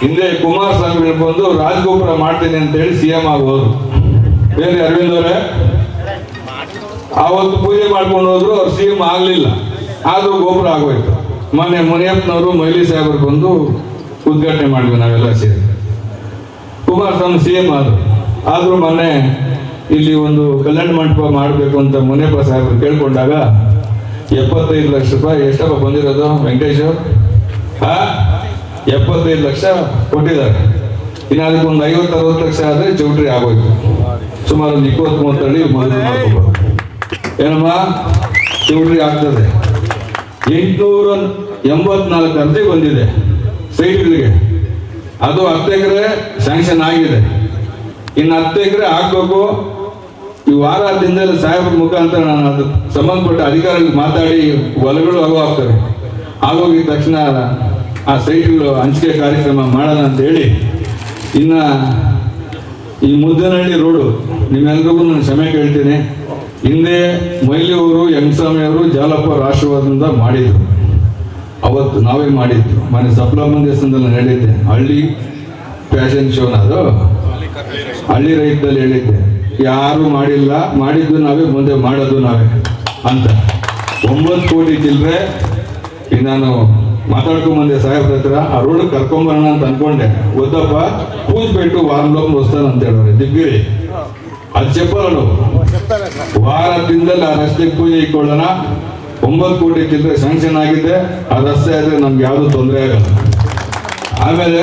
ಹಿಂದೆ ಕುಮಾರಸ್ವಾಮಿ ಬಂದು ರಾಜಗೋಪುರ ಮಾಡ್ತೀನಿ ಅಂತ ಹೇಳಿ ಸಿ ಎಂ ಆಗೋದು ಬೇರೆ ಅರವಿಂದ್ ಅವರೇ? ಆವತ್ತು ಪೂಜೆ ಮಾಡ್ಕೊಂಡು ಹೋದ್ರು ಅವ್ರು ಸಿ ಎಂ ಆಗ್ಲಿಲ್ಲ. ಆದ್ರೂ ಗೋಪುರ ಆಗೋಯ್ತು. ಮೊನ್ನೆ ಮುನಿಯಪ್ಪನವರು ಮೈಲಿ ಸಾಹೇಬರು ಬಂದು ಉದ್ಘಾಟನೆ ಮಾಡಿದ್ವಿ ನಾವೆಲ್ಲ ಸೇರಿ. ಕುಮಾರಸ್ವಾಮಿ ಸಿ ಎಂ ಆದ್ರು. ಆದ್ರೂ ಮೊನ್ನೆ ಇಲ್ಲಿ ಒಂದು ಕಲ್ಯಾಣ ಮಂಟಪ ಮಾಡಬೇಕು ಅಂತ ಮುನಿಯಪ್ಪ ಸಾಹೇಬರು ಕೇಳ್ಕೊಂಡಾಗ ಎಪ್ಪತ್ತೈದು ಲಕ್ಷ ರೂಪಾಯಿ ಎಷ್ಟಪ್ಪ ಬಂದಿರೋದು ವೆಂಕಟೇಶ್ ಹಾ? ಎಪ್ಪತ್ತೈದು ಲಕ್ಷ ಕೊಟ್ಟಿದ್ದಾರೆ. ಇನ್ನು ಅದಕ್ಕೆ ಒಂದು ಐವತ್ತು, ಅರವತ್ತು ಲಕ್ಷ ಆದರೆ ಚೌಟ್ರಿ ಆಗೋಯ್ತು. ಸುಮಾರು ಒಂದು ಇಪ್ಪತ್ತು ಮೂವತ್ತಡಿ ಮದುವೆ ಮಾಡ್ಕೊಬೋದು. ಏನಮ್ಮ? ಚೌಟ್ರಿ ಆಗ್ತದೆ. ಎಂಟುನೂರ ಎಂಬತ್ನಾಲ್ಕು ಅರ್ಜಿ ಬಂದಿದೆ ಸೈಟ್ಗಳಿಗೆ. ಅದು ಹತ್ತು ಎಕರೆ ಸ್ಯಾಂಕ್ಷನ್ ಆಗಿದೆ. ಇನ್ನು ಹತ್ತು ಎಕರೆ ಹಾಕ್ಬೇಕು. ಈ ವಾರ ದಿನದಲ್ಲಿ ಸಾಹೇಬ್ರ ಮುಖಾಂತರ ನಾನು ಅದು ಸಂಬಂಧಪಟ್ಟ ಅಧಿಕಾರಿಗಳಿಗೆ ಮಾತಾಡಿ ಹೊಲಗಳು ಆಗೋ ಆಗ್ತವೆ. ಆಗೋಗಿದ ತಕ್ಷಣ ಆ ಸೈಟ್ಗಳು ಹಂಚಿಕೆ ಕಾರ್ಯಕ್ರಮ ಮಾಡೋಣ ಅಂತ ಹೇಳಿ ಇನ್ನ ಈ ಮುದ್ದನಹಳ್ಳಿ ರೋಡು ನಿಮ್ಮೆಲ್ರಿಗೂ ನಾನು ಕ್ಷಮೆ ಕೇಳ್ತೀನಿ. ಹಿಂದೆ ಮೈಲಿಯವರು ಅವರು ಜಾಲಪ್ಪ ರಾಷ್ಟ್ರವಾದದಿಂದ ಮಾಡಿದ್ರು. ಅವತ್ತು ನಾವೇ ಮಾಡಿದ್ದು. ಮನೆ ಸಪ್ಲಮನ್ ದೇವಸ್ಥಾನದಲ್ಲಿ ಹೇಳಿದ್ದೆ. ಹಳ್ಳಿ ಫ್ಯಾಷನ್ ಶೋನ ಅದು? ಹಳ್ಳಿ ರೈತದಲ್ಲಿ ಹೇಳಿದ್ದೆ. ಯಾರು ಮಾಡಿಲ್ಲ. ಮಾಡಿದ್ದು ನಾವೇ, ಮುಂದೆ ಮಾಡೋದು ನಾವೇ ಅಂತ. ಒಂಬತ್ತು ಕೋಟಿ ಚಿಲ್ಲರೆ ನಾನು ಮಾತಾಡ್ಕೊಂಡ್ ಬಂದೆ, ಸಾಹೇಬ್ರ ಹತ್ರ ಅರುಣ್ ಕರ್ಕೊಂಬರೋಣ ಅಂತ ಅನ್ಕೊಂಡೆ. ಒದ್ದಪ್ಪ ಕೂಜ್ ಬಿಟ್ಟು ವಾರಲೋಕ್ ನೋಸ್ತಾನ ಅಂತ ಹೇಳೋರೆ, ದಿಗ್ಗಿರಿ. ಅದು ಚಪ್ಪಲನು ವಾರ ತಿಂದಲ್ಲಿ ಆ ರಸ್ತೆಗೆ ಪೂಜೆ ಇಟ್ಕೊಳ್ಳೋಣ. ಒಂಬತ್ತು ಕೋಟಿ ಚಿಲ್ಲರೆ ಸ್ಯಾಂಕ್ಷನ್ ಆಗಿದೆ. ಆ ರಸ್ತೆ ಆದರೆ ನಮ್ಗೆ ಯಾವುದು ತೊಂದರೆ ಆಗಲ್ಲ. ಆಮೇಲೆ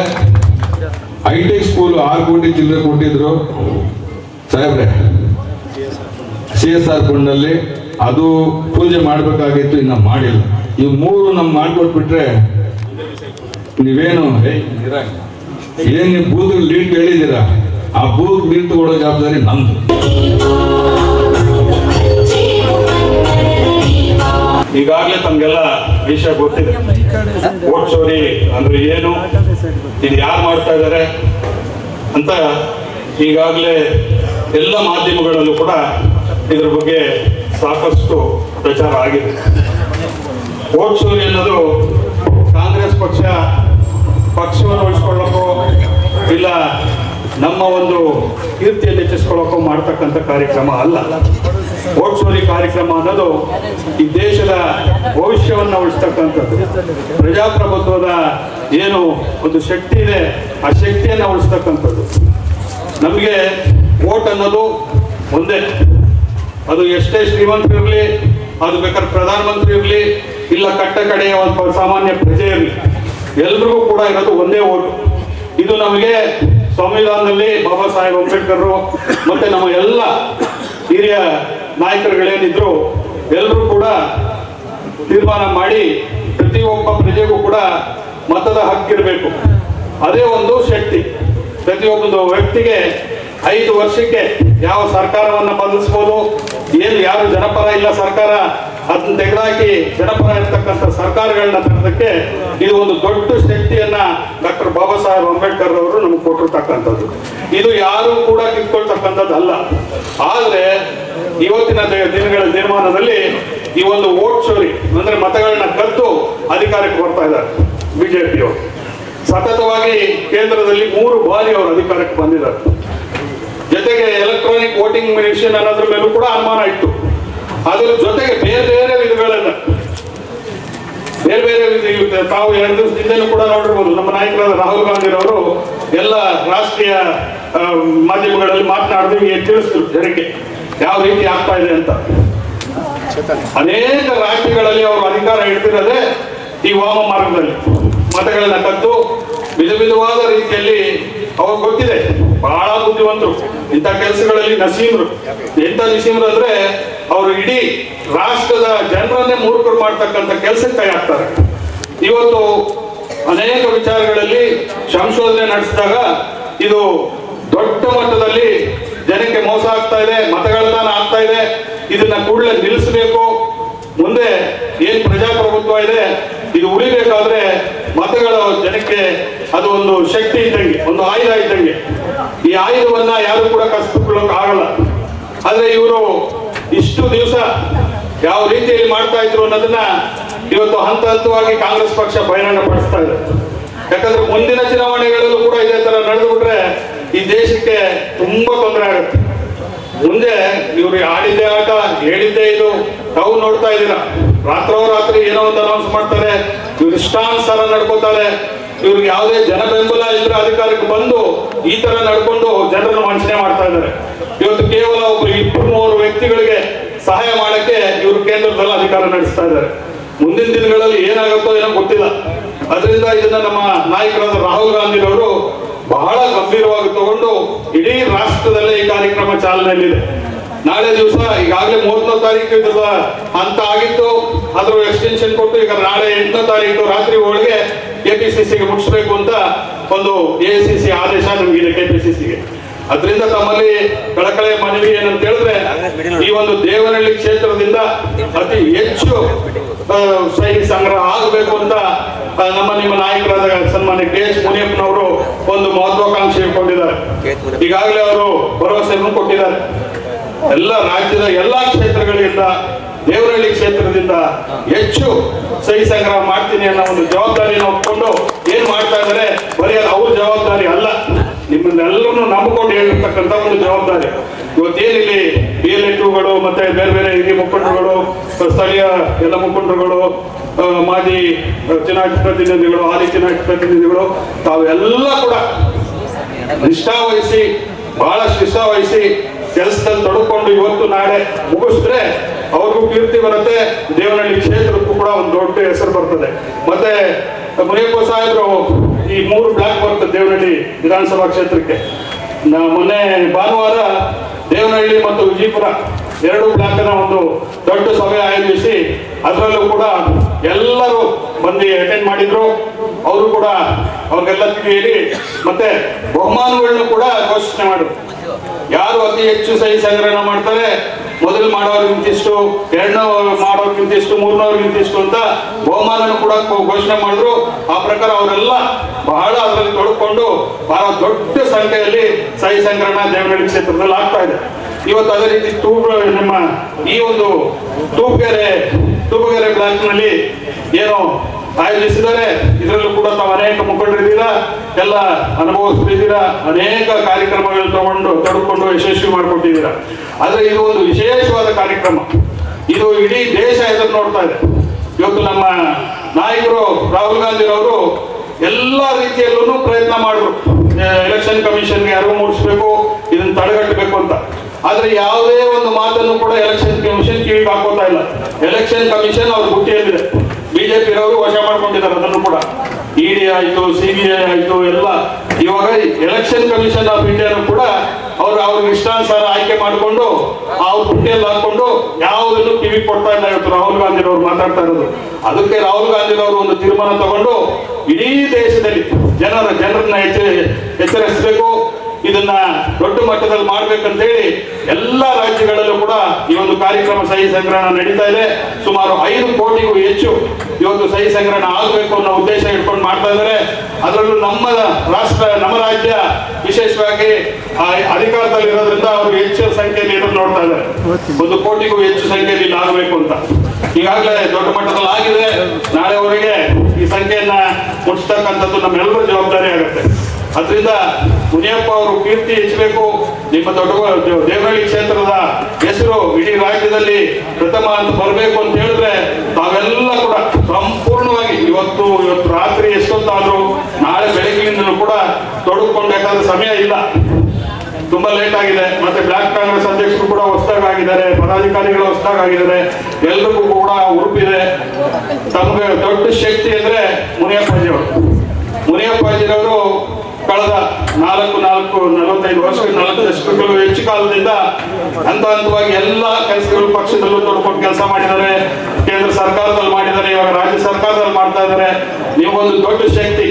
ಐಟೆಕ್ ಸ್ಕೂಲ್ ಆರು ಕೋಟಿ ಚಿಲ್ಲರೆ ಕೊಟ್ಟಿದ್ರು. ಸಾಹೇಬ್ರೆ ಸಿ ಎಸ್ ಆರ್ ಫಂಡಲ್ಲಿ ಅದು ಪೂಜೆ ಮಾಡಬೇಕಾಗಿತ್ತು, ಇನ್ನ ಮಾಡಿಲ್ಲ. ಈ ಮೂರು ನಮ್ಗೆ ಮಾಡ್ಕೊಟ್ಬಿಟ್ರೆ ನೀವೇನು. ಏನ್ ನೀವು ಬೂತ್ ಲೀಡ್ ಹೇಳಿದ್ದೀರಾ? ಆ ಬೂತ್ ಲೀಡ್ ತಗೊಳ್ಳೋ ಜವಾಬ್ದಾರಿ ನಮ್ದು. ಈಗಾಗಲೇ ತಮ್ಗೆಲ್ಲ ವಿಷಯ ಗೊತ್ತಿದೆ. ಓಟ್ ಸೋರಿ ಅಂದ್ರೆ ಏನು? ಇದು ಯಾರು ಮಾಡ್ತಾ ಇದ್ದಾರೆ ಅಂತ ಈಗಾಗಲೇ ಎಲ್ಲ ಮಾಧ್ಯಮಗಳಲ್ಲೂ ಕೂಡ ಇದ್ರ ಬಗ್ಗೆ ಸಾಕಷ್ಟು ಪ್ರಚಾರ ಆಗಿದೆ. ಓಟ್ ಚೋರಿ ಅನ್ನೋದು ಕಾಂಗ್ರೆಸ್ ಪಕ್ಷ ಪಕ್ಷವನ್ನು ಉಳಿಸ್ಕೊಳ್ಳೋಕ್ಕೋ ಇಲ್ಲ ನಮ್ಮ ಒಂದು ಕೀರ್ತಿಯನ್ನು ಹೆಚ್ಚಿಸ್ಕೊಳ್ಳೋಕ್ಕೋ ಮಾಡ್ತಕ್ಕಂಥ ಕಾರ್ಯಕ್ರಮ ಅಲ್ಲ. ಓಟ್ ಕಾರ್ಯಕ್ರಮ ಅನ್ನೋದು ಈ ದೇಶದ ಭವಿಷ್ಯವನ್ನು ಉಳಿಸ್ತಕ್ಕಂಥದ್ದು. ಪ್ರಜಾಪ್ರಭುತ್ವದ ಏನು ಒಂದು ಶಕ್ತಿ ಇದೆ, ಆ ಶಕ್ತಿಯನ್ನು ಉಳಿಸ್ತಕ್ಕಂಥದ್ದು. ನಮಗೆ ಓಟ್ ಅನ್ನೋದು ಒಂದೇ. ಅದು ಎಷ್ಟೇ ಶ್ರೀಮಂತರಿರಲಿ ಅದು ಬೇಕಾದ್ರೆ ಪ್ರಧಾನಮಂತ್ರಿ ಇರಲಿ ಇಲ್ಲ, ಕಟ್ಟ ಕಡೆಯ ಒಂದು ಸಾಮಾನ್ಯ ಪ್ರಜೆ ಇರಲಿ. ಎಲ್ರಿಗೂ ಕೂಡ ಇರೋದು ಒಂದೇ ಓಟು. ಇದು ನಮಗೆ ಸಂವಿಧಾನದಲ್ಲಿ ಬಾಬಾ ಸಾಹೇಬ್ ಅಂಬೇಡ್ಕರ್ ಮತ್ತೆ ನಮ್ಮ ಎಲ್ಲ ಹಿರಿಯ ನಾಯಕರುಗಳೇನಿದ್ರು ಎಲ್ಲರೂ ಕೂಡ ತೀರ್ಮಾನ ಮಾಡಿ ಪ್ರತಿಯೊಬ್ಬ ಪ್ರಜೆಗೂ ಕೂಡ ಮತದ ಹಕ್ಕಿರಬೇಕು ಅದೇ ಒಂದು ಶಕ್ತಿ. ಪ್ರತಿಯೊಬ್ಬೊಂದು ವ್ಯಕ್ತಿಗೆ ಐದು ವರ್ಷಕ್ಕೆ ಯಾವ ಸರ್ಕಾರವನ್ನ ಬಂಧಿಸ್ಬೋದು, ಏನು ಯಾರು ಜನಪರ ಇಲ್ಲ ಸರ್ಕಾರ ಅದನ್ನ ತೆಗೆದಾಕಿ ಜನಪರ ಸರ್ಕಾರಗಳನ್ನ ತರೋದಕ್ಕೆ ಇದು ಒಂದು ದೊಡ್ಡ ಶಕ್ತಿಯನ್ನ ಡಾಕ್ಟರ್ ಬಾಬಾ ಸಾಹೇಬ್ ಅಂಬೇಡ್ಕರ್ ಅವರು ನಮ್ಗೆ ಕೊಟ್ಟಿರ್ತಕ್ಕಂಥದ್ದು. ಇದು ಯಾರು ಕೂಡ ಕಿತ್ಕೊಳ್ತಕ್ಕಂಥದ್ದಲ್ಲ. ಆದ್ರೆ ಇವತ್ತಿನ ದಿನಗಳ ತೀರ್ಮಾನದಲ್ಲಿ ಈ ಒಂದು ವೋಟ್ ಚೋರಿ, ಅಂದ್ರೆ ಮತಗಳನ್ನ ಕದ್ದು ಅಧಿಕಾರಕ್ಕೆ ಬರ್ತಾ ಇದ್ದಾರೆ ಬಿಜೆಪಿಯವರು. ಸತತವಾಗಿ ಕೇಂದ್ರದಲ್ಲಿ ಮೂರು ಬಾರಿ ಅವರು ಅಧಿಕಾರಕ್ಕೆ ಬಂದಿದ್ದಾರೆ. ಜೊತೆಗೆ ಎಲೆಕ್ಟ್ರಾನಿಕ್ ವೋಟಿಂಗ್ ಮಿಷನ್ ಅನ್ನೋದ್ರ ಮೇಲೂ ಕೂಡ ಅನುಮಾನ ಇತ್ತು. ಅದರ ಜೊತೆಗೆ ಬೇರೆ ಬೇರೆ ವಿಧಗಳನ್ನ ಬೇರೆ ಬೇರೆ ರೀತಿ. ತಾವು ಎರಡು ದಿವಸದಿಂದಲೂ ಕೂಡ ನೋಡಿರ್ಬೋದು. ನಮ್ಮ ನಾಯಕರಾದ ರಾಹುಲ್ ಗಾಂಧಿ ಅವರು ಎಲ್ಲ ರಾಷ್ಟ್ರೀಯ ಮಾಧ್ಯಮಗಳಲ್ಲಿ ಮಾತನಾಡಿದ್ರು ತಿಳಿಸ್ತು ಜನಕ್ಕೆ. ಯಾವ ರೀತಿ ಆಗ್ತಾ ಇದೆ ಅಂತ. ಅನೇಕ ರಾಜ್ಯಗಳಲ್ಲಿ ಅವರು ಅಧಿಕಾರ ಹಿಡಿದಿರೋದೇ ಈ ವಾಮ ಮಾರ್ಗದಲ್ಲಿ. ಮತಗಳನ್ನ ಕದ್ದು ವಿಧ ವಿಧವಾದ ರೀತಿಯಲ್ಲಿ ಅವ್ರು ಗೊತ್ತಿದೆ. ಬಹಳ ಬುದ್ಧಿವಂತರು. ಇಂಥ ಕೆಲಸಗಳಲ್ಲಿ ನಸೀಮ್ರು. ಎಂಥ ನಸೀಮ್ರು ಅಂದ್ರೆ ಅವರು ಇಡೀ ರಾಷ್ಟ್ರದ ಜನರನ್ನೇ ಮೂರ್ಖರು ಮಾಡ್ತಕ್ಕಂಥ ಕೆಲಸಕ್ಕೆ ತಯಾರ್ತಾರೆ. ಇವತ್ತು ಅನೇಕ ವಿಚಾರಗಳಲ್ಲಿ ಸಂಶೋಧನೆ ನಡೆಸಿದಾಗ ಇದು ದೊಡ್ಡ ಮಟ್ಟದಲ್ಲಿ ಜನಕ್ಕೆ ಮೋಸ ಆಗ್ತಾ ಇದೆ ಮತಗಳದಾನ ಆಗ್ತಾ ಇದೆ. ಇದನ್ನ ಕೂಡಲೇ ನಿಲ್ಲಿಸಬೇಕು. ಮುಂದೆ ಏನ್ ಪ್ರಜಾಪ್ರಭುತ್ವ ಇದೆ, ಇದು ಉಳಿಬೇಕಾದ್ರೆ ಮತಗಳು ಜನಕ್ಕೆ ಅದು ಒಂದು ಶಕ್ತಿ ಇದ್ದಂಗೆ, ಒಂದು ಆಯುಧ ಇದ್ದಂಗೆ. ಈ ಆಯುಧವನ್ನ ಯಾರು ಕೂಡ ಕಸ್ಕೊಳ್ಳೋಕೆ ಆಗಲ್ಲ. ಆದ್ರೆ ಇವರು ಇಷ್ಟು ದಿವಸ ಯಾವ ರೀತಿಯಲ್ಲಿ ಮಾಡ್ತಾ ಇದ್ರು ಅನ್ನೋದನ್ನ ಇವತ್ತು ಹಂತ ಹಂತವಾಗಿ ಕಾಂಗ್ರೆಸ್ ಪಕ್ಷ ಬಹಿರಂಗ ಪಡಿಸ್ತಾ ಇದೆ. ಯಾಕಂದ್ರೆ ಮುಂದಿನ ಚುನಾವಣೆಗಳಲ್ಲೂ ಕೂಡ ಇದೇ ತರ ನಡೆದುಬಿಟ್ರೆ ಈ ದೇಶಕ್ಕೆ ತುಂಬಾ ತೊಂದರೆ ಆಗುತ್ತೆ. ಮುಂದೆ ಇವ್ರು ಆಡಿದ್ದೇ ಆಟ, ಹೇಳಿದ್ದೇ ಇದು, ತಾವು ನೋಡ್ತಾ ಇದ್ದೀರಾ. ರಾತ್ರೋ ರಾತ್ರಿ ಏನೋ ಒಂದು ಅನೌನ್ಸ್ ಮಾಡ್ತಾರೆ, ಇವ್ರು ಇಷ್ಟಾನುಸಾರ ನಡ್ಕೋತಾರೆ ಇವ್ರಿಗೆ ಯಾವುದೇ ಜನ ಬೆಂಬಲ ಇದ್ರೆ ಅಧಿಕಾರಕ್ಕೆ ಬಂದು ಈ ತರ ನಡ್ಕೊಂಡು ಜನರನ್ನು ವಂಚನೆ ಮಾಡ್ತಾ ಇದ್ದಾರೆ. ಇವತ್ತು ಕೇವಲ ಒಬ್ಬ ಇಬ್ಬರು ಮೂವರು ವ್ಯಕ್ತಿಗಳಿಗೆ ಸಹಾಯ ಮಾಡಕ್ಕೆ ಇವರು ಕೇಂದ್ರದಲ್ಲಿ ಅಧಿಕಾರ ನಡೆಸ್ತಾ ಇದ್ದಾರೆ. ಮುಂದಿನ ದಿನಗಳಲ್ಲಿ ಏನಾಗುತ್ತೋ ಏನೋ ಗೊತ್ತಿಲ್ಲ. ಅದರಿಂದ ಇದನ್ನ ನಮ್ಮ ನಾಯಕರಾದ ರಾಹುಲ್ ಗಾಂಧಿರವರು ಬಹಳ ಗಂಭೀರವಾಗಿ ತಗೊಂಡು ಇಡೀ ರಾಷ್ಟ್ರದಲ್ಲೇ ಈ ಕಾರ್ಯಕ್ರಮ ಚಾಲನೆಯಲ್ಲಿದೆ. ನಾಳೆ ದಿವಸ ಈಗಾಗಲೇ ಮೂವತ್ತನೇ ತಾರೀಕು ಇದ್ರ ಹಂತ ಆಗಿತ್ತು. ಅದ್ರ ಎಕ್ಸ್ಟೆನ್ಷನ್ ಕೊಟ್ಟು ಈಗ ನಾಳೆ ಎಂಟನೇ ತಾರೀಕು ರಾತ್ರಿ ಒಳಗೆ ಕೆಪಿಸಿಸಿಗೆ ಮುಟ್ಟಿಸಬೇಕು ಅಂತ ಒಂದು ಎಸಿಸಿ ಆದೇಶ ನಮಗಿದೆ ಕೆಪಿಸಿಸಿಗೆ. ಅದರಿಂದ ತಮ್ಮಲ್ಲಿ ಕಳಕಳೆ ಮನವಿ ಏನಂತ ಹೇಳಿದ್ರೆ, ಈ ಒಂದು ದೇವನಹಳ್ಳಿ ಕ್ಷೇತ್ರದಿಂದ ಅತಿ ಹೆಚ್ಚು ಸಹಿ ಸಂಗ್ರಹ ಆಗಬೇಕು ಅಂತ ನಮ್ಮ ನಿಮ್ಮ ನಾಯಕರಾದ ಸನ್ಮಾನ್ಯ ಕೆ ಎಚ್ ಮುನಿಯಪ್ಪನವರು ಒಂದು ಮಹತ್ವಾಕಾಂಕ್ಷೆ ಇಟ್ಕೊಂಡಿದ್ದಾರೆ ಈಗಾಗಲೇ ಅವರು ಭರವಸೆಯನ್ನು ಕೊಟ್ಟಿದ್ದಾರೆ. ಎಲ್ಲ ರಾಜ್ಯದ ಎಲ್ಲಾ ಕ್ಷೇತ್ರಗಳಿಂದ ದೇವರಹಳ್ಳಿ ಕ್ಷೇತ್ರದಿಂದ ಹೆಚ್ಚು ಸಹಿ ಸಂಗ್ರಹ ಮಾಡ್ತೀನಿ ಅನ್ನೋ ಒಂದು ಜವಾಬ್ದಾರಿಯನ್ನು ಒಪ್ಕೊಂಡು ಏನ್ ಮಾಡ್ತಾ ಇದ್ದಾರೆ ಬರೀ ಅವ್ರ ಜವಾಬ್ದಾರಿ ಅಲ್ಲ. ನಿಮ್ಮನ್ನೆಲ್ಲರನ್ನು ನಂಬಿಕೊಂಡು ಹೇಳಿರ್ತಕ್ಕಂಥ ಒಂದು ಜವಾಬ್ದಾರಿ. ಇವತ್ತೇನಿಲ್ಲಿ ಬಿ ಎಲ್ಗಳು, ಮತ್ತೆ ಬೇರೆ ಬೇರೆ ಹಿರಿಯ ಮುಖಂಡರುಗಳು, ಸ್ಥಳೀಯ ಎಲ್ಲ ಮುಖಂಡರುಗಳು ಮಾಜಿ ಚುನಾಯಿತ ಪ್ರತಿನಿಧಿಗಳು, ಹಾಲಿ ಚುನಾಯಿತ ಪ್ರತಿನಿಧಿಗಳು, ತಾವೆಲ್ಲ ಕೂಡ ನಿಷ್ಠಾ ವಹಿಸಿ ಬಹಳಷ್ಟು ನಿಷ್ಠಾ ವಹಿಸಿ ಕೆಲಸದಲ್ಲಿ ತೊಡಕೊಂಡು ಇವತ್ತು ನಾಳೆ ಮುಗಿಸಿದ್ರೆ ಅವ್ರಿಗೂ ಕೀರ್ತಿ ಬರುತ್ತೆ. ದೇವನಹಳ್ಳಿ ಕ್ಷೇತ್ರಕ್ಕೂ ಕೂಡ ಒಂದು ದೊಡ್ಡ ಹೆಸರು ಬರ್ತದೆ. ಮತ್ತೆ ಮುನಿಯಪ್ಪ ಸಾಹೇಬ್ರು, ಈ ಮೂರು ಬ್ಲಾಕ್ ಬರ್ತದೆ ದೇವನಹಳ್ಳಿ ವಿಧಾನಸಭಾ ಕ್ಷೇತ್ರಕ್ಕೆ. ಮೊನ್ನೆ ಭಾನುವಾರ ದೇವನಹಳ್ಳಿ ಮತ್ತು ವಿಜಯಪುರ ಎರಡು ಬ್ಲಾಕ್ನ ಒಂದು ದೊಡ್ಡ ಸಭೆ ಆಯೋಜಿಸಿ ಅದರಲ್ಲೂ ಕೂಡ ಎಲ್ಲರೂ ಬಂದು ಅಟೆಂಡ್ ಮಾಡಿದ್ರು. ಅವರು ಕೂಡ ಅವ್ರಿಗೆಲ್ಲ ಹೇಳಿ ಮತ್ತೆ ಬಹುಮಾನಗಳನ್ನು ಕೂಡ ಘೋಷಣೆ ಮಾಡಿದ್ರು. ಯಾರು ಅತಿ ಹೆಚ್ಚು ಸಹಿ ಸಂಗ್ರಹಣ ಮಾಡ್ತಾರೆ? ಮೊದಲು ಮಾಡೋರ್ಗಿಂತಿಷ್ಟು ಎರಡನೇ ಮಾಡೋರ್ಗಿಂತಿಷ್ಟು ಮೂರನವ್ರಿಗಿಂತಿಷ್ಟು ಅಂತ ಬಹುಮಾನ ಕೂಡ ಘೋಷಣೆ ಮಾಡಿದ್ರು. ಆ ಪ್ರಕಾರ ಅವರೆಲ್ಲ ಬಹಳ ಅದರಲ್ಲಿ ತೊಡ್ಕೊಂಡು ಬಹಳ ದೊಡ್ಡ ಸಂಖ್ಯೆಯಲ್ಲಿ ಸಹಿ ಸಂಗ್ರಹಣ ದೇವನಹಳ್ಳಿ ಕ್ಷೇತ್ರದಲ್ಲಿ ಆಗ್ತಾ ಇದೆ. ಇವತ್ತು ಅದೇ ರೀತಿ ತೂಬ ನಮ್ಮ ಈ ಒಂದು ತೂಪಗೆರೆ ತೂಪಗೆರೆ ಬ್ಲಾಕ್ನಲ್ಲಿ ಏನು ಆಯೋಜಿಸಿದ್ದಾರೆ. ಇದರಲ್ಲೂ ಕೂಡ ತಾವು ಅನೇಕ ಮುಖಂಡರಿದ್ದೀರಾ, ಎಲ್ಲ ಅನುಭವಿಸ್ತಿದ್ದೀರಾ ಅನೇಕ ಕಾರ್ಯಕ್ರಮಗಳು ತಗೊಂಡು ತಡ್ಕೊಂಡು ಯಶಸ್ವಿ ಮಾಡಿಕೊಟ್ಟಿದ್ದೀರಾ. ಆದ್ರೆ ಇದು ಒಂದು ವಿಶೇಷವಾದ ಕಾರ್ಯಕ್ರಮ. ಇದು ಇಡೀ ದೇಶ ಎದುರು ನೋಡ್ತಾ ಇದೆ. ಇವತ್ತು ನಮ್ಮ ನಾಯಕರು ರಾಹುಲ್ ಗಾಂಧಿರವರು ಎಲ್ಲ ರೀತಿಯಲ್ಲೂ ಪ್ರಯತ್ನ ಮಾಡಿದ್ರು ಎಲೆಕ್ಷನ್ ಕಮಿಷನ್ಗೆ ಅರಿವು ಮೂಡಿಸ್ಬೇಕು, ಇದನ್ನ ತಡೆಗಟ್ಟಬೇಕು ಅಂತ. ಆದರೆ ಯಾವುದೇ ಒಂದು ಮಾತನ್ನು ಕೂಡ ಎಲೆಕ್ಷನ್ ಕಮಿಷನ್ ಕಿವಿಗೆ ಹಾಕೋತಾ ಇಲ್ಲ. ಎಲೆಕ್ಷನ್ ಕಮಿಷನ್ ಅವ್ರ ಬುಟ್ಟಿಯಲ್ಲಿದೆ. ಬಿಜೆಪಿ ಅವರು ವಶ ಮಾಡ್ಕೊಂಡಿದ್ದಾರೆ ಅದನ್ನು ಕೂಡ. ಇಡಿ ಆಯ್ತು ಸಿ ಬಿ ಐ ಆಯ್ತು, ಎಲ್ಲ. ಇವಾಗ ಎಲೆಕ್ಷನ್ ಕಮಿಷನ್ ಆಫ್ ಇಂಡಿಯಾನು ಕೂಡ ಅವ್ರು ಅವ್ರ ಇಷ್ಟಾನುಸಾರ ಆಯ್ಕೆ ಮಾಡಿಕೊಂಡು ಅವ್ರ ಬುಟ್ಟಿಯಲ್ಲಿ ಹಾಕೊಂಡು ಯಾವುದನ್ನು ಕಿವಿ ಕೊಡ್ತಾ ಇಲ್ಲ ಇವತ್ತು ರಾಹುಲ್ ಗಾಂಧಿ ಅವರು ಮಾತಾಡ್ತಾ ಇರೋದು. ಅದಕ್ಕೆ ರಾಹುಲ್ ಗಾಂಧಿ ಅವರು ಒಂದು ತೀರ್ಮಾನ ತಗೊಂಡು ಇಡೀ ದೇಶದಲ್ಲಿ ಜನರ, ಜನರನ್ನ ಎಚ್ಚ ಎಚ್ಚರಿಸಬೇಕು. ಇದನ್ನ ದೊಡ್ಡ ಮಟ್ಟದಲ್ಲಿ ಮಾಡ್ಬೇಕಂತ ಹೇಳಿ ಎಲ್ಲ ರಾಜ್ಯಗಳಲ್ಲೂ ಕೂಡ ಈ ಒಂದು ಕಾರ್ಯಕ್ರಮ ಸಹಿ ಸಂಗ್ರಹಣ ನಡೀತಾ ಇದೆ. ಸುಮಾರು ಐದು ಕೋಟಿಗೂ ಹೆಚ್ಚು ಇವತ್ತು ಸಹಿ ಸಂಗ್ರಹಣ ಆಗಬೇಕು ಅನ್ನೋ ಉದ್ದೇಶ ಇಟ್ಕೊಂಡು ಮಾಡ್ತಾ ಇದ್ದಾರೆ. ಅದರಲ್ಲೂ ನಮ್ಮ ರಾಷ್ಟ್ರ, ನಮ್ಮ ರಾಜ್ಯ ವಿಶೇಷವಾಗಿ ಅಧಿಕಾರದಲ್ಲಿ ಇರೋದ್ರಿಂದ ಅವರು ಹೆಚ್ಚು ಸಂಖ್ಯೆಯಲ್ಲಿ ಇರೋದು ನೋಡ್ತಾ ಇದ್ದಾರೆ. ಒಂದು ಕೋಟಿಗೂ ಹೆಚ್ಚು ಸಂಖ್ಯೆಯಲ್ಲಿ ಇಲ್ಲಿ ಆಗಬೇಕು ಅಂತ. ಈಗಾಗಲೇ ದೊಡ್ಡ ಮಟ್ಟದಲ್ಲಿ ಆಗಿದೆ. ನಾಳೆ ನಾಳೆವರೆಗೆ ಈ ಸಂಖ್ಯೆಯನ್ನ ಮುಟ್ಟಿಸ್ತಕ್ಕಂಥದ್ದು ನಮ್ಮೆಲ್ಲರ ಜವಾಬ್ದಾರಿ ಆಗುತ್ತೆ. ಅದರಿಂದ ಮುನಿಯಪ್ಪ ಅವರು ಕೀರ್ತಿ ಹೆಚ್ಚಬೇಕು. ನಿಮ್ಮ ದೊಡ್ಡ ದೇವಹಳ್ಳಿ ಕ್ಷೇತ್ರದ ಹೆಸರು ಇಡೀ ರಾಜ್ಯದಲ್ಲಿ ಪ್ರಥಮ ಅಂತ ಬರಬೇಕು ಅಂತ ಹೇಳಿದ್ರೆ ತಾವೆಲ್ಲ ಕೂಡ ಸಂಪೂರ್ಣವಾಗಿ ಇವತ್ತು ಇವತ್ತು ರಾತ್ರಿ ಎಷ್ಟೊತ್ತಾದ್ರೂ, ನಾಳೆ ಬೆಳಗ್ಗಿನಿಂದಲೂ ಕೂಡ ತೊಡಗಿಕೊಂಡು ಸಮಯ ಇಲ್ಲ. ತುಂಬಾ ಲೇಟ್ ಆಗಿದೆ. ಮತ್ತೆ ಬ್ಲಾಕ್ ಕಾಂಗ್ರೆಸ್ ಅಧ್ಯಕ್ಷರು ಕೂಡ ಹೊಸದಾಗಿದ್ದಾರೆ ಪದಾಧಿಕಾರಿಗಳು ಹೊಸದಾಗಿದ್ದಾರೆ ಎಲ್ರಿಗೂ ಕೂಡ ಉಡುಪಿದೆ. ತಮಗೆ ದೊಡ್ಡ ಶಕ್ತಿ ಅಂದ್ರೆ ಮುನಿಯಪ್ಪಾಜಿ ಅವರು ಮುನಿಯಪ್ಪಾಜಿರವರು ಕಳೆದ ನಾಲ್ಕು ನಾಲ್ಕು, ನಲವತ್ತೈದು ವರ್ಷ ನಾಲ್ಕು ದಶಕಗಳು ಹೆಚ್ಚು ಕಾಲದಿಂದ ಹಂತ ಹಂತವಾಗಿ ಎಲ್ಲ ಕೆಲಸಗಳು ಪಕ್ಷದಲ್ಲೂ ತೊಡ್ಕೊಂಡು ಕೆಲಸ ಮಾಡಿದ್ದಾರೆ. ಕೇಂದ್ರ ಸರ್ಕಾರದಲ್ಲಿ ಮಾಡಿದ್ದಾರೆ, ಇವಾಗ ರಾಜ್ಯ ಸರ್ಕಾರದಲ್ಲಿ ಮಾಡ್ತಾ ಇದ್ದಾರೆ. ಒಂದು ದೊಡ್ಡ ಶಕ್ತಿ.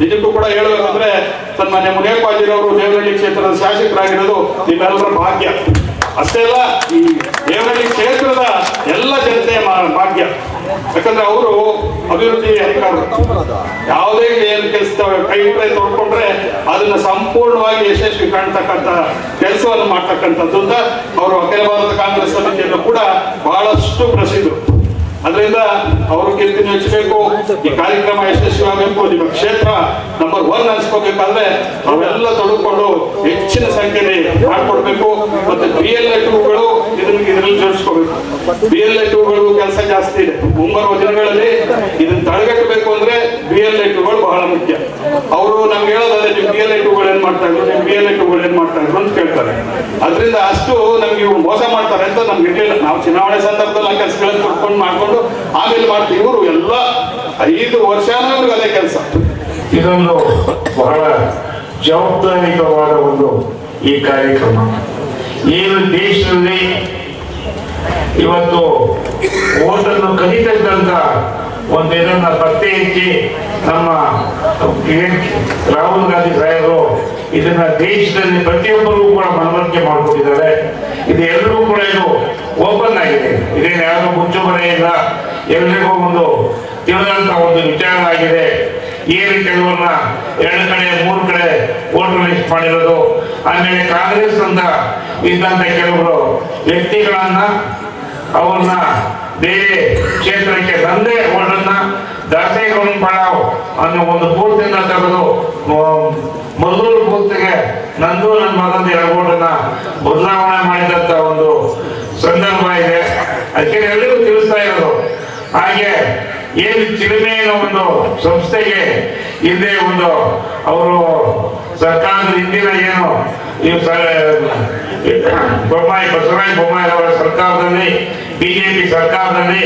ನಿಜಕ್ಕೂ ಕೂಡ ಹೇಳಬೇಕಂದ್ರೆ ಸನ್ಮಾನ್ಯ ಮುನಿಯಪ್ಪಾಜಿರವರು ದೇವನಹಳ್ಳಿ ಕ್ಷೇತ್ರದ ಶಾಸಕರಾಗಿರೋದು ನಿಮ್ಮೆಲ್ಲರ ಭಾಗ್ಯ. ಅಷ್ಟೇ ಅಲ್ಲ, ಈ ದೇವನಹಳ್ಳಿ ಕ್ಷೇತ್ರದ ಎಲ್ಲ ಜನತೆ ಭಾಗ್ಯ. ಯಾಕಂದ್ರೆ ಅವರು ಅಭಿವೃದ್ಧಿ ಅಧಿಕಾರರು ಯಾವುದೇ ಏನು ಕೆಲಸ ಕೈ ಕೈ ತೊಡ್ಕೊಂಡ್ರೆ ಅದನ್ನ ಸಂಪೂರ್ಣವಾಗಿ ಯಶಸ್ವಿ ಕಾಣ್ತಕ್ಕಂಥ ಕೆಲಸವನ್ನು ಮಾಡ್ತಕ್ಕಂಥದ್ದು ಅಂತ ಅವರು ಅಖಿಲ ಭಾರತ ಕಾಂಗ್ರೆಸ್ ಸಮಿತಿಯನ್ನು ಕೂಡ ಬಹಳಷ್ಟು ಪ್ರಸಿದ್ಧರು. ಅದರಿಂದ ಅವರು ಕೀರ್ತಿ ಹೆಚ್ಚಬೇಕು. ಈ ಕಾರ್ಯಕ್ರಮ ಯಶಸ್ವಿ ಆಗಬೇಕು ನಿಮ್ಮ ಕ್ಷೇತ್ರ ನಂಬರ್ ಒನ್ ಅನ್ಸ್ಕೋಬೇಕಾದ್ರೆ ಅವೆಲ್ಲ ತೊಡಕೊಂಡು ಹೆಚ್ಚಿನ ಸಂಖ್ಯೆಯಲ್ಲಿ ಮಾಡ್ಕೊಡ್ಬೇಕು ಮತ್ತೆ ಬಿ ಎಲ್ ಟೂಗಳು ಇದನ್ನ ಇದರಲ್ಲಿ ಜೋಡಿಸ್ಕೋಬೇಕು. ಬಿ ಎಲ್ ಟೂಗಳು ಕೆಲಸ ಜಾಸ್ತಿ ಇದೆ. ಮುಂಬರುವ ದಿನಗಳಲ್ಲಿ ಇದನ್ನ ತಡೆಗಟ್ಟಬೇಕು ಅಂದ್ರೆ ಬಿ ಎಲ್ ಟೂಗಳು ಬಹಳ ಮುಖ್ಯ. ಅವರು ನಮ್ಗೆ ಹೇಳೋದಾದ್ರೆ ನಿಮ್ ಬಿ ಎಲ್ ಟೂಗಳು ಏನ್ ಮಾಡ್ತಾ ಇದ್ರು? ನಿಮ್ ಬಿ ಎಲ್ ಟೂಗಳು ಏನ್ ಮಾಡ್ತಾ ಇದ್ರು ಅಂತ ಕೇಳ್ತಾರೆ. ಅದರಿಂದ ಅಷ್ಟು ನಮ್ಗೆ ಇವ್ರು ಮೋಸ ಮಾಡ್ತಾರೆ ಅಂತ ನಮ್ಗೆ ಇಟ್ಟಿಲ್ಲ ನಾವು ಚುನಾವಣೆ ಸಂದರ್ಭದಲ್ಲಿ ಕೆಲಸಗಳನ್ನು ಕೊಡ್ಕೊಂಡು ಮಾಡ್ಕೊಂಡು ಆಮೇಲೆ ಮಾಡ್ತೀವಿ. ಇವರು ಎಲ್ಲ ಐದು ವರ್ಷ ಅದೇ ಕೆಲಸ. ಇದೊಂದು ಬಹಳ ಜವಾಬ್ದಾರಿಕವಾದ ಒಂದು ಈ ಕಾರ್ಯಕ್ರಮ. ಏನು ದೇಶದಲ್ಲಿ ಇವತ್ತು ಓಟನ್ನು ಕಲಿತಕ್ಕಂತ ಒಂದು ಇದನ್ನ ಪತ್ತೆ ಹಚ್ಚಿ ನಮ್ಮ ರಾಹುಲ್ ಗಾಂಧಿ ಸಾಹೇಬರು ಇದನ್ನ ದೇಶದಲ್ಲಿ ಪ್ರತಿಯೊಬ್ಬರಿಗೂ ಕೂಡ ಮನವರಿಕೆ ಮಾಡಿಕೊಟ್ಟಿದ್ದಾರೆ. ಇದು ಇದು ಓಪನ್ ಆಗಿದೆ ಇದೇನು ಯಾರು ಮುಚ್ಚುಮರೆ ಇಲ್ಲ. ಎಲ್ರಿಗೂ ಒಂದು ತಿಳಿದಂತ ಒಂದು ವಿಚಾರ ಆಗಿದೆ. ಏನು ಕೆಲವನ್ನ ಎರಡು ಕಡೆ, ಮೂರು ಕಡೆ ವೋಟರ್ ಲಿಸ್ಟ್ ಮಾಡಿರೋದು. ಆಮೇಲೆ ಕಾಂಗ್ರೆಸ್ ಅಂತ ಇದ್ದಂತ ಕೆಲವರು ವ್ಯಕ್ತಿಗಳನ್ನ ಅವ್ರನ್ನ ಬೇರೆ ಕ್ಷೇತ್ರಕ್ಕೆ ತಂದೆ ಓಟನ್ನ ದಾಸೇಗೌಡ ಪಡಾವ್ ಅನ್ನೋ ಒಂದು ಬೂತ್ನಿಂದ ತೆಗೆದು ಮೊದಲು ಪೂರ್ತಿಗೆ ನಂದು ನನ್ನ ಮಗಂದು ಎರಡು ಓಟನ್ನ ಬದಲಾವಣೆ ಮಾಡಿದಂತ ಒಂದು ಸಂದರ್ಭ ಇದೆ ಅದಕ್ಕೆ ಎಲ್ಲರಿಗೂ ತಿಳಿಸ್ತಾ ಇರೋದು. ಹಾಗೆ ಏನು ಚಿಲುಮೆ ಅನ್ನೋ ಒಂದು ಸಂಸ್ಥೆಗೆ ಹಿಂದೆ ಒಂದು ಅವರು ಸರ್ಕಾರದ ಹಿಂದಿನ ಏನು ಬೊಮ್ಮಾಯಿ, ಬಸವರಾಜ ಬೊಮ್ಮಾಯಿ ಅವರ ಸರ್ಕಾರದಲ್ಲಿ, ಬಿಜೆಪಿ ಸರ್ಕಾರದಲ್ಲಿ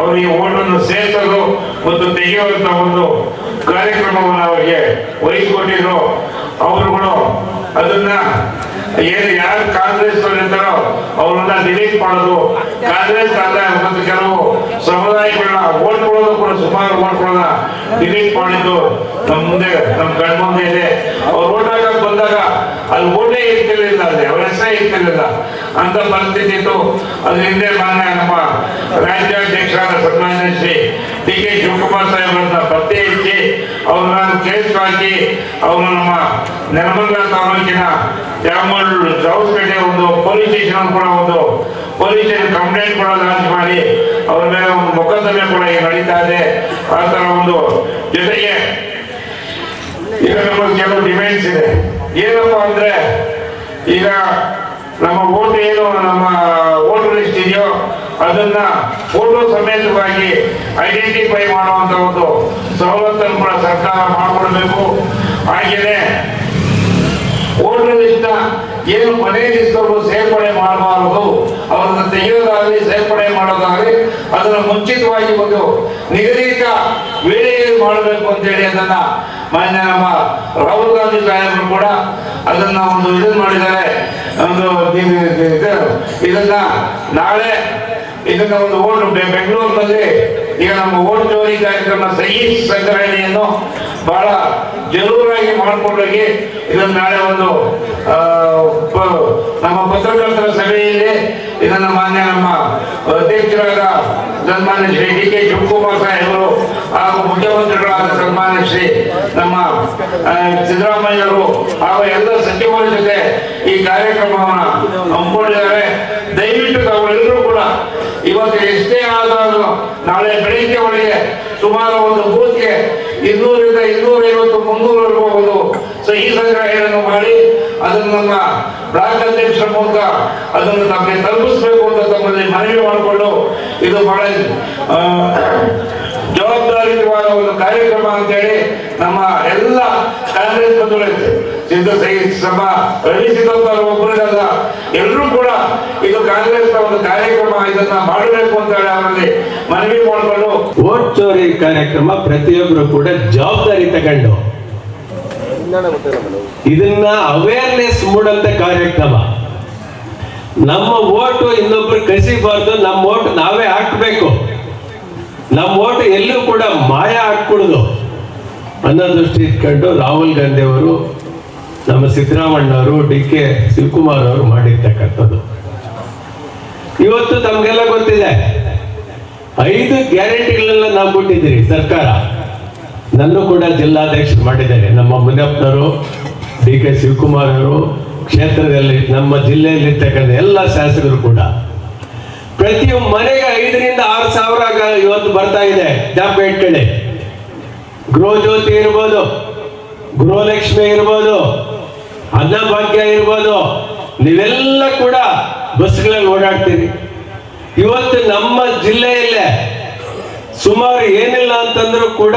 ಅವರು ಈ ಓಟನ್ನು ಸೇರಿಸಲು ಮತ್ತು ತೆಗೆಯುವಂತ ಒಂದು ಕಾರ್ಯಕ್ರಮವನ್ನು ಅವರಿಗೆ ವಹಿಸಿಕೊಟ್ಟಿದ್ರು. ಅವರುಗಳು ಅದನ್ನ ಏನು ಯಾರು ಕಾಂಗ್ರೆಸ್ ಇರ್ತಾರೋ ಅವ್ರನ್ನ ಡಿಲೀಟ್ ಮಾಡೋದು, ಕಾಂಗ್ರೆಸ್ ಮತ್ತು ಕೆಲವು ಸಮುದಾಯಗಳನ್ನ ಓಟ್ ಕೊಡೋದು ಕೂಡ ಸುಮಾರು ಓಟ್ ಕೊಡೋದ ಡಿಲೀಟ್ ಮಾಡಿದ್ದು. ನಮ್ಮ ಮುಂದೆ ನಮ್ಮ ಕಣ್ಮುಂದೆ ಇದೆ ಅವ್ರು ಓಟ್ ಹಾಕಕ್ ಬಂದಾಗ ಅಲ್ಲಿ ಓಟೇ ಇರ್ತಿರ್ಲಿಲ್ಲ, ಅಲ್ಲಿ ಅವ್ರ ಹೆಸರೇ ಇರ್ತಿರ್ಲಿಲ್ಲ. ಅಂತ ಪರಿಸ್ಥಿತಿ ಇತ್ತು ಅದ್ರ ಹಿಂದೆ ಮಾನ್ಯ ನಮ್ಮ ರಾಜ್ಯಾಧ್ಯಕ್ಷರಾದ ಸನ್ಮಾನ್ಯ ಶ್ರೀ ಡಿ ಕೆ ಶಿವಕುಮಾರ್ ಸಾಹೇಬ್ರನ್ನ ಪತ್ತೆ ಹಚ್ಚಿ ಅವ್ರನ್ನ ಕೇಸ್ ಹಾಕಿ, ಅವರು ನಮ್ಮ ನೆಲಮಂಗಲ ತಾಲೂಕಿನ ತ್ಯಾಮಲ್ ಜೌಸ್ಪೇಟೆ ಒಂದು ಪೊಲೀಸ್ ಸ್ಟೇಷನ್ ಕೂಡ ಒಂದು ಪೊಲೀಸ್ ಕಂಪ್ಲೇಂಟ್ ಕೂಡ ಲಾಂಚ್ ಮಾಡಿ, ಅವ್ರ ಮೇಲೆ ಒಂದು ಮೊಕದ್ದಮೆ ಕೂಡ ಈಗ ನಡೀತಾ ಇದೆ. ಆ ಥರ ಒಂದು ಜೊತೆಗೆ ಈಗ ಕೆಲವು ಡಿಮ್ಯಾಂಡ್ಸ್ ಇದೆ. ಏನಪ್ಪ ಅಂದ್ರೆ ಈಗ ನಮ್ಮ ಓಟ್ ಏನು, ನಮ್ಮ ವೋಟರ್ ಲಿಸ್ಟ್ ಇದೆಯೋ ಅದನ್ನ ಫೋಟೋ ಸಮೇತವಾಗಿ ಐಡೆಂಟಿಫೈ ಮಾಡುವಂತ ಒಂದು ಸವಲತ್ತನ್ನು ಕೂಡ ಸರ್ಕಾರ ಮಾಡಿಕೊಡ್ಬೇಕು. ಹಾಗೆಯೇ ವೋಟರ್ ಲಿಸ್ಟ್ ಏನು ಮನೆ ಲಿಸ್ಟ್ ಸೇರ್ಪಡೆ ಮಾಡಬಾರದು. ಅವರನ್ನ ತೆಗೆಯೋದಾಗಲಿ, ಸೇರ್ಪಡೆ ಮಾಡೋದಾಗಲಿ, ಅದನ್ನು ಮುಂಚಿತವಾಗಿ ಒಂದು ನಿಗದಿತ ಮಾಡಬೇಕು ಅಂತೇಳಿ ಅದನ್ನ ಮಾನ್ಯ ನಮ್ಮ ರಾಹುಲ್ ಗಾಂಧಿ ಸಾಹೇಬರು ಕೂಡ ಅದನ್ನ ಒಂದು ಇದನ್ನ ಮಾಡಿದ್ದಾರೆ. ಒಂದು ಇದು- ಇದು- ಇದು- ಇದನ್ನ ನಾಳೆ ಇದನ್ನ ಒಂದು ಓಟ್ ಬೆಂಗಳೂರಿನಲ್ಲಿ ಈಗ ನಮ್ಮ ಓಟ್ ಚೋರಿ ಕಾರ್ಯಕ್ರಮ ಸಹಿ ಸಂಗ್ರಹಣೆಯನ್ನು ಬಹಳ ಜರೂರಾಗಿ ಮಾಡಿಕೊಂಡೋಗಿ ಇದನ್ನ ನಾಳೆ ಒಂದು ನಮ್ಮ ಪತ್ರಕರ್ತರ ಸಭೆಯಲ್ಲಿ ಇದನ್ನ ಮಾನ್ಯ ನಮ್ಮ ಅಧ್ಯಕ್ಷರಾದ ಸನ್ಮಾನ್ಯ ಶ್ರೀ ಡಿ ಕೆ ಶಿವಕುಮಾರ್ ಸಾಹೇಬರು ಹಾಗೂ ಮುಖ್ಯಮಂತ್ರಿಗಳಾದ ಸನ್ಮಾನ್ಯ ಶ್ರೀ ನಮ್ಮ ಸಿದ್ದರಾಮಯ್ಯರು ಹಾಗೂ ಎಲ್ಲ ಸಚಿವರ ಜೊತೆ ಈ ಕಾರ್ಯಕ್ರಮವನ್ನು ಹಮ್ಮಿಕೊಂಡಿದ್ದಾರೆ. ದಯವಿಟ್ಟು ತಾವೆಲ್ಲರೂ ಕೂಡ ಇವತ್ತು ಎಷ್ಟೇ ಆದರೂ ನಾಳೆ ಬೆಳಿಗ್ಗೆ ಒಳಗೆ ಸುಮಾರು ಒಂದು ಬೂತ್ಗೆ ಇನ್ನೂರಿಂದ ಇನ್ನೂರೈವತ್ತು ಮುನ್ನೂರವರೆಗೂ ಒಂದು ಸಹಿ ಸಂಗ್ರಹಣೆಯನ್ನು ಮಾಡಿ, ಅದನ್ನು ನಮ್ಮ ಬ್ಲಾಕ್ ಅಧ್ಯಕ್ಷರ ಮೂಲಕ ಅದನ್ನು ನಮಗೆ ತಲುಪಿಸಬೇಕು ಅಂತ ತಮ್ಮಲ್ಲಿ ಮನವಿ ಮಾಡಿಕೊಂಡು ಇದು ಬಹಳ ಆ, ಜವಾಬ್ದಾರಿಯುತವಾದ ಒಂದು ಕಾರ್ಯಕ್ರಮ ಅಂತೇಳಿ ನಮ್ಮ ಎಲ್ಲ ಕಾಂಗ್ರೆಸ್ ಬಂಧುಗಳು ಸಿದ್ಧ ಸಮ ರವಿ ಸಿದ್ದಪ್ಪರ ಒಬ್ಬರಿಗಲ್ಲ ಎಲ್ಲರೂ ಕೂಡ ಇದು ಕಾಂಗ್ರೆಸ್ ಒಂದು ಕಾರ್ಯಕ್ರಮ ಇದನ್ನ ಮಾಡಬೇಕು ಅಂತ ಹೇಳಿ ಅವರಲ್ಲಿ ಮನವಿ ಮಾಡಿಕೊಂಡು ಓಟ್ ಚೋರಿ ಕಾರ್ಯಕ್ರಮ ಪ್ರತಿಯೊಬ್ಬರು ಕೂಡ ಜವಾಬ್ದಾರಿ ತಗೊಂಡು. ಇದನ್ನ ಅವೇರ್ನೆಸ್ ಮೂಡಂತ ಕಾರ್ಯಕ್ರಮ. ನಮ್ಮ ಓಟು ಇನ್ನೊಬ್ರು ಕಸಿಬಾರ್ದು, ನಮ್ಮ ಓಟ್ ನಾವೇ ಹಾಕ್ಬೇಕು. ನಮ್ಮ ಓಟ್ ಎಲ್ಲೂ ಕೂಡ ಮಾಯ ಹಾಕ್ಕೊಡುದು ಅನ್ನೋ ದೃಷ್ಟಿ ಇಟ್ಕೊಂಡು ರಾಹುಲ್ ಗಾಂಧಿ ಅವರು ನಮ್ಮ ಸಿದ್ದರಾಮಣ್ಣವರು ಡಿ ಕೆ ಶಿವಕುಮಾರ್ ಅವರು ಮಾಡಿರ್ತಕ್ಕಂಥದ್ದು. ಇವತ್ತು ತಮ್ಗೆಲ್ಲ ಗೊತ್ತಿದೆ. ಐದು ಗ್ಯಾರಂಟಿಗಳನ್ನ ನಾವು ಕೊಟ್ಟಿದ್ದೀರಿ ಸರ್ಕಾರ. ನನ್ನ ಕೂಡ ಜಿಲ್ಲಾಧ್ಯಕ್ಷರು ಮಾಡಿದ್ದಾರೆ. ನಮ್ಮ ಮುನಿಯಪ್ಪನವರು ಡಿ ಕೆ ಶಿವಕುಮಾರ್ ಅವರು, ಕ್ಷೇತ್ರದಲ್ಲಿ ನಮ್ಮ ಜಿಲ್ಲೆಯಲ್ಲಿ ಇರ್ತಕ್ಕಂಥ ಎಲ್ಲ ಶಾಸಕರು ಕೂಡ. ಪ್ರತಿ ಮನೆಗೆ ಐದರಿಂದ ಆರು ಸಾವಿರ ಇವತ್ತು ಬರ್ತಾ ಇದೆ. ಜಾಬ್ ಇಟ್ಕೊಳ್ಳಿ ಗೃಹ ಜ್ಯೋತಿ ಇರ್ಬೋದು, ಗೃಹಲಕ್ಷ್ಮಿ ಇರ್ಬೋದು, ಅನ್ನಭಾಗ್ಯ ಇರ್ಬೋದು, ನೀವೆಲ್ಲ ಕೂಡ ಬಸ್ಗಳಲ್ಲಿ ಓಡಾಡ್ತೀರಿ. ಇವತ್ತು ನಮ್ಮ ಜಿಲ್ಲೆಯಲ್ಲೇ ಸುಮಾರು ಏನಿಲ್ಲ ಅಂತಂದ್ರೂ ಕೂಡ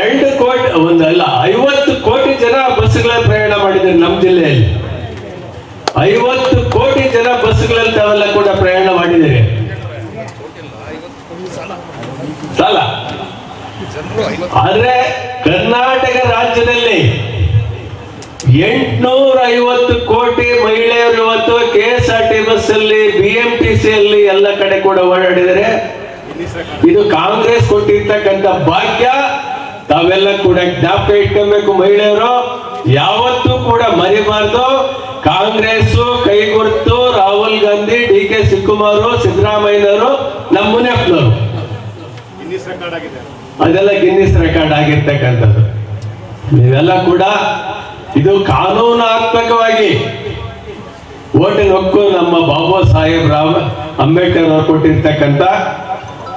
ಎರಡು ಕೋಟಿ ಒಂದಲ್ಲ ಐವತ್ತು ಕೋಟಿ ಜನ ಬಸ್ಗಳಲ್ಲಿ ಪ್ರಯಾಣ ಮಾಡಿದ್ದಾರೆ ನಮ್ಮ ಜಿಲ್ಲೆಯಲ್ಲಿ. ಐವತ್ತು ಕೋಟಿ ಜನ ಬಸ್ಗಳಲ್ಲಿ ತಾವೆಲ್ಲ ಕೂಡ ಪ್ರಯಾಣ ಮಾಡಿದ್ದಾರೆ ಸಾಲ ಆದ್ರೆ ಕರ್ನಾಟಕ ರಾಜ್ಯದಲ್ಲಿ ಎಂಟ್ನೂರ ಐವತ್ತು ಕೋಟಿ ಮಹಿಳೆಯರು ಇವತ್ತು K S R T bus ಅಲ್ಲಿ ಬಿ ಎಂ ಟಿ ಸಿ ಅಲ್ಲಿ ಎಲ್ಲ ಕಡೆ ಕೂಡ ಓಡಾಡಿದರೆ ಇದು ಕಾಂಗ್ರೆಸ್ ಕೊಟ್ಟಿರ್ತಕ್ಕಂಥ ಭಾಗ್ಯ. ತಾವೆಲ್ಲ ಕೂಡ ಜ್ಞಾಪಕ ಇಟ್ಕೊಬೇಕು ಮಹಿಳೆಯರು. ಯಾವತ್ತೂ ಕೂಡ ಮರಿಬಾರ್ದು. ಕಾಂಗ್ರೆಸ್ ಕೈಗುರ್ತು ರಾಹುಲ್ ಗಾಂಧಿ ಡಿ ಕೆ ಶಿವಕುಮಾರ್ ಸಿದ್ದರಾಮಯ್ಯನವರು ನಮ್ಮ ಮುನಿಯಪ್ಪನವರು. ಅದೆಲ್ಲ ಗಿನ್ನಿಸ್ ರೆಕಾರ್ಡ್ ಆಗಿರ್ತಕ್ಕಂಥದ್ದು. ನೀವೆಲ್ಲ ಕೂಡ ಇದು ಕಾನೂನಾತ್ಮಕವಾಗಿ ಓಟಿನ ಹಕ್ಕು ನಮ್ಮ ಬಾಬಾ ಸಾಹೇಬ್ ರಾವ್ ಅಂಬೇಡ್ಕರ್ ಅವರು ಕೊಟ್ಟಿರ್ತಕ್ಕಂಥ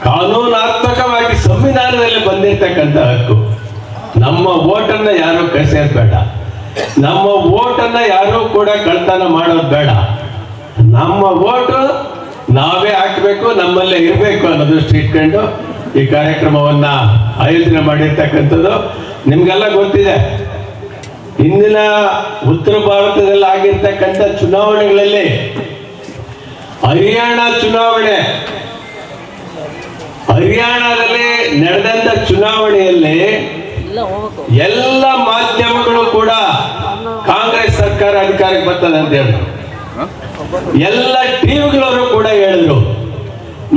ಕಾನೂನಾತ್ಮಕವಾಗಿ ಸಂವಿಧಾನದಲ್ಲಿ ಬಂದಿರ್ತಕ್ಕಂಥ ಹಕ್ಕು. ನಮ್ಮ ಓಟನ್ನ ಯಾರು ಕಸಿಯೋದು ಬೇಡ. ನಮ್ಮ ಓಟನ್ನ ಯಾರು ಕೂಡ ಕಳ್ತನ ಮಾಡೋದು ಬೇಡ. ನಮ್ಮ ಓಟು ನಾವೇ ಹಾಕ್ಬೇಕು, ನಮ್ಮಲ್ಲೇ ಇರಬೇಕು ಅನ್ನೋದು ಇಟ್ಕೊಂಡು ಈ ಕಾರ್ಯಕ್ರಮವನ್ನ ಆಯೋಜನೆ ಮಾಡಿರ್ತಕ್ಕಂಥದ್ದು ನಿಮ್ಗೆಲ್ಲ ಗೊತ್ತಿದೆ. ಇಂದಿನ ಉತ್ತರ ಭಾರತದಲ್ಲಿ ಆಗಿರ್ತಕ್ಕಂಥ ಚುನಾವಣೆಗಳಲ್ಲಿ ಹರಿಯಾಣ ಚುನಾವಣೆ, ಹರಿಯಾಣದಲ್ಲಿ ನಡೆದಂತ ಚುನಾವಣೆಯಲ್ಲಿ ಎಲ್ಲ ಮಾಧ್ಯಮಗಳು ಕೂಡ ಕಾಂಗ್ರೆಸ್ ಸರ್ಕಾರ ಅಧಿಕಾರಕ್ಕೆ ಬರ್ತದೆ ಅಂತ ಹೇಳಿದ್ರು. ಎಲ್ಲ ಟಿವಿಗಳವರು ಕೂಡ ಹೇಳಿದ್ರು.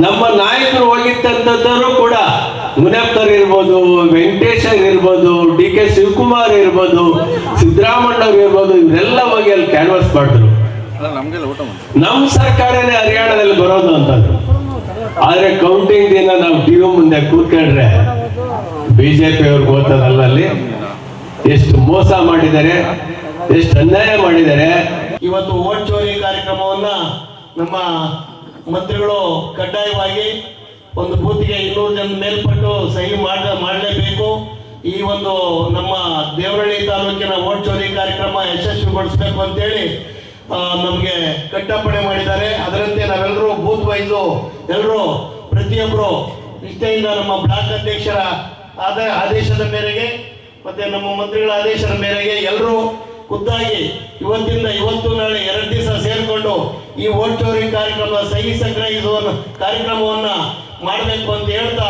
ನಮ್ಮ ನಾಯಕರು ಹೋಗಿದ್ದಂಥದ್ದವರು ಕೂಡ ಮುನಪ್ಪರ್ ಇರ್ಬೋದು ವೆಂಕಟೇಶರ್ ಇರ್ಬೋದು ಡಿ ಕೆ ಶಿವಕುಮಾರ್ ಇರ್ಬೋದು ಸಿದ್ದರಾಮಣ್ಣವ್ರು ಇರ್ಬೋದು ಇವರೆಲ್ಲ ಹೋಗಿ ಅಲ್ಲಿ ಕ್ಯಾನ್ವಾಸ್ ಮಾಡಿದ್ರು. ನಮ್ಮ ಸರ್ಕಾರನೇ ಹರಿಯಾಣದಲ್ಲಿ ಬರೋದು ಅಂತಂದ್ರು ಆದ್ರೆ ಕೌಂಟಿಂಗ್ ದಿನ ನಾವು ಟಿವಿ ಮುಂದೆ ಕೂತ್ಕೊಂಡ್ರೆ ಬಿಜೆಪಿ ಅವ್ರಿಗೆ ಗೊತ್ತದಲ್ಲ ಅಲ್ಲಿ ಎಷ್ಟು ಮೋಸ ಮಾಡಿದ್ದಾರೆ ಎಷ್ಟು ಅನ್ಯಾಯ ಮಾಡಿದ್ದಾರೆ. ಇವತ್ತು ಓಟ್ ಚೋರಿ ಕಾರ್ಯಕ್ರಮವನ್ನ ನಮ್ಮ ಮಂತ್ರಿಗಳು ಕಡ್ಡಾಯವಾಗಿ ಒಂದು ಬೂತಿಗೆ ಇನ್ನೂರು ಜನ ಮೇಲ್ಪಟ್ಟು ಸಹಿ ಮಾಡ ಮಾಡಲೇಬೇಕು. ಈ ಒಂದು ನಮ್ಮ ದೇವರಳ್ಳಿ ತಾಲೂಕಿನ ಓಟ್ ಚೋರಿ ಕಾರ್ಯಕ್ರಮ ಯಶಸ್ವಿಗೊಳಿಸಬೇಕು ಅಂತೇಳಿ ನಮಗೆ ಕಟ್ಟಪ್ಪಣೆ ಮಾಡಿದ್ದಾರೆ. ಅದರಂತೆ ನಾವೆಲ್ಲರೂ ಬೂತ್ ವೈಸು ಎಲ್ಲರೂ ಪ್ರತಿಯೊಬ್ಬರು ನಿಷ್ಠೆಯಿಂದ ನಮ್ಮ ಬ್ಲಾಕ್ ಅಧ್ಯಕ್ಷರ ಆದ ಆದೇಶದ ಮೇರೆಗೆ ಮತ್ತೆ ನಮ್ಮ ಮಂತ್ರಿಗಳ ಆದೇಶದ ಮೇರೆಗೆ ಎಲ್ಲರೂ ಖುದ್ದಾಗಿ ಇವತ್ತಿಂದ ಇವತ್ತು ನಾಳೆ ಎರಡು ದಿವಸ ಸೇರಿಕೊಂಡು ಈ ಓಟ್ ಕಾರ್ಯಕ್ರಮ ಸಹಿ ಸಂಗ್ರಹಿಸುವ ಕಾರ್ಯಕ್ರಮವನ್ನ ಮಾಡಬೇಕು ಅಂತ ಹೇಳ್ತಾ